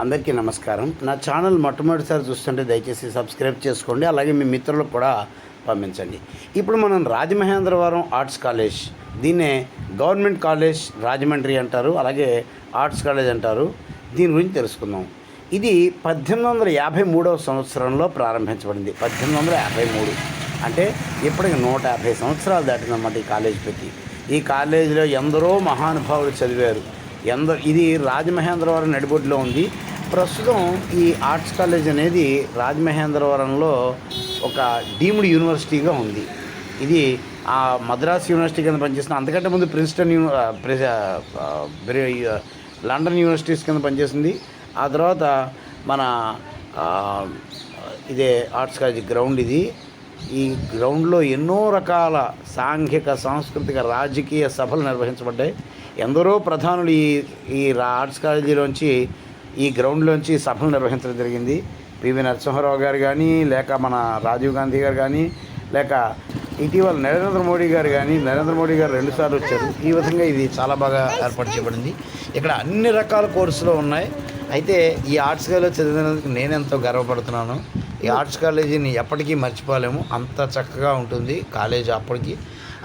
అందరికీ నమస్కారం. నా ఛానల్ మొట్టమొదటిసారి చూస్తుంటే దయచేసి సబ్స్క్రైబ్ చేసుకోండి అలాగే మీ మిత్రులకు కూడా పంపించండి. ఇప్పుడు మనం రాజమహేంద్రవరం ఆర్ట్స్ కాలేజ్ దీన్నే గవర్నమెంట్ కాలేజ్ రాజమండ్రి అంటారు అలాగే ఆర్ట్స్ కాలేజ్ అంటారు. దీని గురించి తెలుసుకుందాం. ఇది పద్దెనిమిది వందల యాభై మూడవ సంవత్సరంలో ప్రారంభించబడింది. పద్దెనిమిది వందల యాభై మూడు అంటే ఇప్పటికి నూట యాభై సంవత్సరాలు దాటిందన్నమాట ఈ కాలేజ్ పెట్టి. ఈ కాలేజీలో ఎందరో మహానుభావులు చదివారు. ఎందరో ఇది రాజమహేంద్రవరం నడిబొడ్డులో ఉంది. ప్రస్తుతం ఈ ఆర్ట్స్ కాలేజ్ అనేది రాజమహేంద్రవరంలో ఒక డీమ్డ్ యూనివర్సిటీగా ఉంది. ఇది ఆ మద్రాస్ యూనివర్సిటీ కింద పనిచేసిన అంతకంటే ముందు ప్రిన్స్టన్ యూని లండన్ యూనివర్సిటీస్ కింద పనిచేసింది. ఆ తర్వాత మన ఇదే ఆర్ట్స్ కాలేజ్ గ్రౌండ్ ఇది. ఈ గ్రౌండ్లో ఎన్నో రకాల సాంఘిక సాంస్కృతిక రాజకీయ సభలు నిర్వహించబడ్డాయి. ఎందరో ప్రధానులు ఈ ఈ రా- ఆర్ట్స్ కాలేజీలోంచి ఈ గ్రౌండ్లోంచి సభలు నిర్వహించడం జరిగింది. పివి నరసింహారావు గారు కానీ లేక మన రాజీవ్ గాంధీ గారు కానీ లేక ఇటీవల నరేంద్ర మోడీ గారు కానీ నరేంద్ర మోడీ గారు రెండుసార్లు వచ్చారు. ఈ విధంగా ఇది చాలా బాగా ఏర్పాటు చేయబడింది. ఇక్కడ అన్ని రకాల కోర్సులు ఉన్నాయి. అయితే ఈ ఆర్ట్స్ కాలేజ్ చదివినందుకు నేను ఎంతో గర్వపడుతున్నాను. ఈ ఆర్ట్స్ కాలేజీని ఎప్పటికీ మర్చిపోలేము. అంత చక్కగా ఉంటుంది కాలేజ్ అప్పటికి.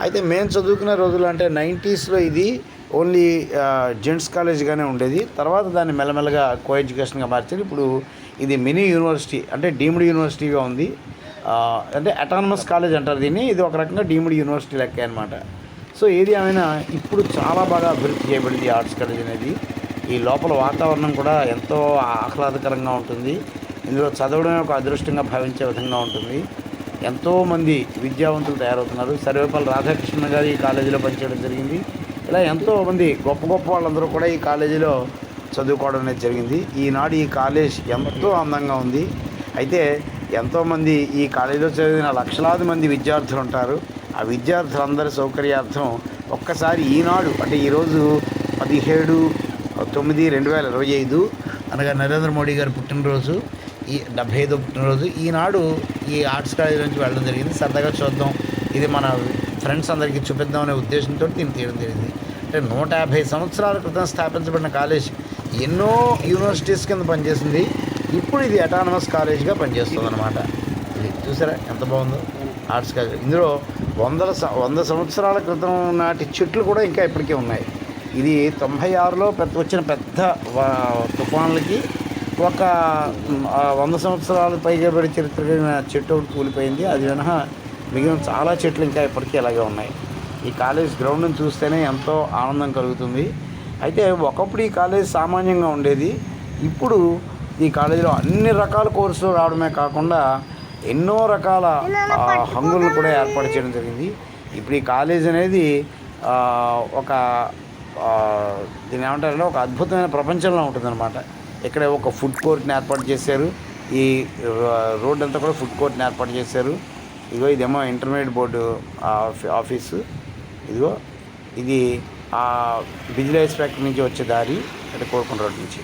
అయితే మేము చదువుకునే రోజులు అంటే నైంటీస్లో ఇది ఓన్లీ జెంట్స్ కాలేజ్గానే ఉండేది. తర్వాత దాన్ని మెల్లమెల్లగా కో ఎడ్యుకేషన్గా మార్చారు. ఇప్పుడు ఇది మినీ యూనివర్సిటీ అంటే డీమ్డ్ యూనివర్సిటీగా ఉంది. అంటే అటానమస్ కాలేజ్ అంటారు దీన్ని. ఇది ఒక రకంగా డీమ్డ్ యూనివర్సిటీ లెక్క అనమాట సో ఏది ఏమైనా ఇప్పుడు చాలా బాగా అభివృద్ధి చేయబడింది ఆర్ట్స్ కాలేజ్ అనేది. ఈ లోపల వాతావరణం కూడా ఎంతో ఆహ్లాదకరంగా ఉంటుంది. ఇందులో చదవడమే ఒక అదృష్టంగా భావించే విధంగా ఉంటుంది. ఎంతోమంది విద్యావంతులు తయారవుతున్నారు. సర్వేపల్లి రాధాకృష్ణ గారి కాలేజీలో పనిచేయడం జరిగింది. ఇలా ఎంతోమంది గొప్ప గొప్ప వాళ్ళందరూ కూడా ఈ కాలేజీలో చదువుకోవడం అనేది జరిగింది. ఈనాడు ఈ కాలేజ్ ఎంతో అందంగా ఉంది. అయితే ఎంతోమంది ఈ కాలేజీలో చదివిన లక్షలాది మంది విద్యార్థులు ఉంటారు. ఆ విద్యార్థులందరి సౌకర్యార్థం ఒక్కసారి ఈనాడు అంటే ఈరోజు పదిహేడు తొమ్మిది రెండు వేల ఇరవై ఐదు అనగా నరేంద్ర మోడీ గారి పుట్టినరోజు ఈ డెబ్బై ఐదో పుట్టినరోజు. ఈనాడు ఈ ఆర్ట్స్ కాలేజ్ నుంచి వెళ్ళడం జరిగింది. సరదాగా చూద్దాం. ఇది మన ఫ్రెండ్స్ అందరికీ చూపిద్దామనే ఉద్దేశంతో దీన్ని తీయడం జరిగింది. అంటే నూట యాభై సంవత్సరాల క్రితం స్థాపించబడిన కాలేజ్. ఎన్నో యూనివర్సిటీస్ కింద పనిచేసింది. ఇప్పుడు ఇది అటానమస్ కాలేజ్గా పనిచేస్తుంది అనమాట ఇది చూసారా? ఎంత బాగుందో. Arts college. ఇందులో వందల వంద సంవత్సరాల క్రితం నాటి చెట్లు కూడా ఇంకా ఇప్పటికే ఉన్నాయి. ఇది తొంభై ఆరులో పెద్ద వచ్చిన పెద్ద తుఫాన్లకి ఒక వంద సంవత్సరాలు పైగా పడి చరిత్ర చెట్టు ఒకటి కూలిపోయింది. అది మినహా మిగిలిన చాలా చెట్లు ఇంకా ఇప్పటికీ అలాగే ఉన్నాయి. ఈ కాలేజ్ గ్రౌండ్ని చూస్తేనే ఎంతో ఆనందం కలుగుతుంది. అయితే ఒకప్పుడు ఈ కాలేజ్ సామాన్యంగా ఉండేది. ఇప్పుడు ఈ కాలేజీలో అన్ని రకాల కోర్సులు రావడమే కాకుండా ఎన్నో రకాల హంగులను కూడా ఏర్పాటు చేయడం జరిగింది. ఇప్పుడు ఈ కాలేజ్ అనేది ఒక దీని ఏమంటారంటే ఒక అద్భుతమైన ప్రపంచంలో ఉంటుందన్నమాట. ఇక్కడ ఒక ఫుడ్ కోర్ట్ని ఏర్పాటు చేశారు. ఈ రోడ్ అంతా కూడా ఫుడ్ కోర్ట్ని ఏర్పాటు చేశారు. ఇదిగో ఇదేమో ఇంటర్మీడియట్ బోర్డు ఆఫీసు. ఇదిగో ఇది ఆ బిజిలేస్ ఫ్యాక్టరీ నుంచి వచ్చే దారి అంటే కోరుకుంట రోడ్ నుంచి.